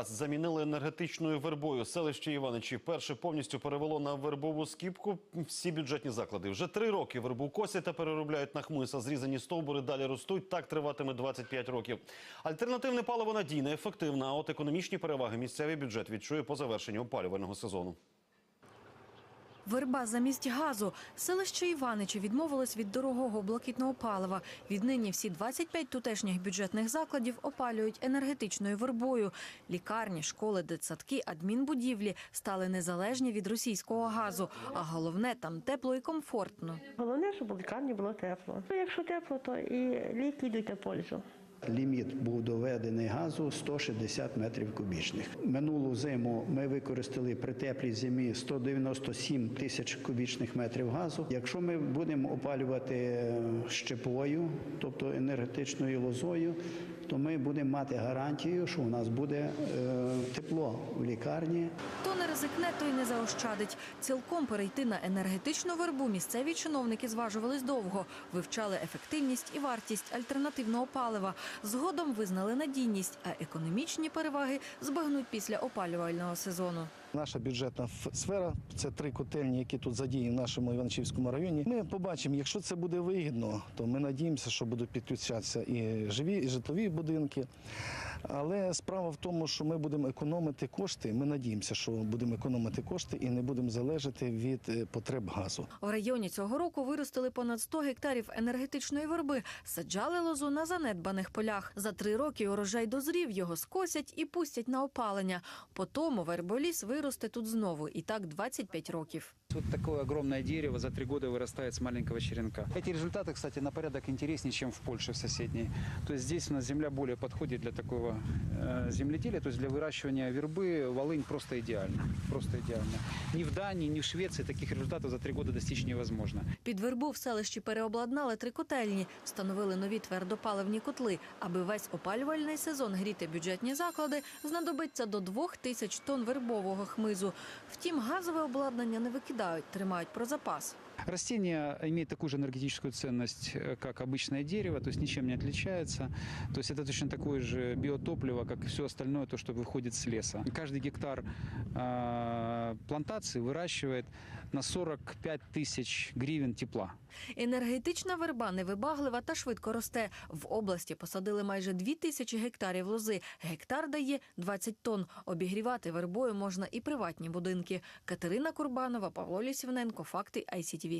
газ замінили енергетичною вербою. Селище Іваничі перше повністю перевело на вербову скіпку всі бюджетні заклади. Вже три роки вербу косять та переробляють на хмиса. зрізані стовбури далі ростуть. Так триватиме 25 років. Альтернативне паливо надійне, ефективне, а от економічні переваги місцевий бюджет відчує по завершенню опалювального сезону. Верба замість газу. Селище Іваничі відмовилось від дорогого блакитного палива. Віднині всі 25 тутешніх бюджетних закладів опалюють енергетичною вербою. Лікарні, школи, дитсадки, адмінбудівлі стали незалежні від російського газу. А головне там тепло і комфортно. Головне, щоб у лікарні було тепло. Ну, Якщо тепло, то і ліки йдуть на пользу. Ліміт був доведений газу 160 метрів кубічних. Минулу зиму ми використали при теплій зимі 197 тисяч кубічних метрів газу. Якщо ми будемо опалювати щепою, тобто енергетичною лозою, то ми будемо мати гарантію, що у нас буде е, тепло в лікарні. Ризикне, той не заощадить. Цілком перейти на енергетичну вербу місцеві чиновники зважувались довго, вивчали ефективність і вартість альтернативного палива. Згодом визнали надійність, а економічні переваги збагнуть після опалювального сезону. Наша бюджетна сфера це три котельні, які тут задіяні в нашому Іванчівському районі. Ми побачимо, якщо це буде вигідно, то ми надіємося, що будуть підключатися і живі, і житлові будинки. Але справа в тому, що ми будемо економити кошти. Ми надіємося, що будемо економити кошти і не будемо залежати від е, потреб газу. В районі цього року виростили понад 100 гектарів енергетичної верби, саджали лозу на занедбаних полях. За три роки урожай дозрів, його скосять і пустять на опалення. По тому верболіс виросте тут знову, і так 25 років. Вот такое огромное дерево за три года вырастает с маленького черенка. Эти результаты, кстати, на порядок интереснее, чем в Польше в соседней. То есть здесь у нас земля более подходит для такого э, земледелия, то есть для выращивания вербы Волынь просто идеально. Просто идеально. Ни в Дании, ни в Швеции таких результатов за три года достичь невозможно. Під вербу в селищі переобладнали три котельні, встановили нові твердопаливні котли. Аби весь опалювальний сезон гріти бюджетні заклади, знадобиться до двох тисяч тонн вербового хмизу. Втім, газове обладнання не викидають, тримають про запас. Растение имеет такую же энергетическую ценность, э, как обычное дерево, то есть ничем не отличается. То есть это точно такое же биотопливо, как и все остальное, то, что выходит с леса. Каждый гектар э, плантации выращивает на 45 тысяч гривен тепла. Енергетична верба невибаглива та швидко росте. В області посадили майже дві тисячі гектарів лози. Гектар дає 20 тонн. Обігрівати вербою можна і приватні будинки. Катерина Курбанова, Павло Лісівненко, Факти ICTV.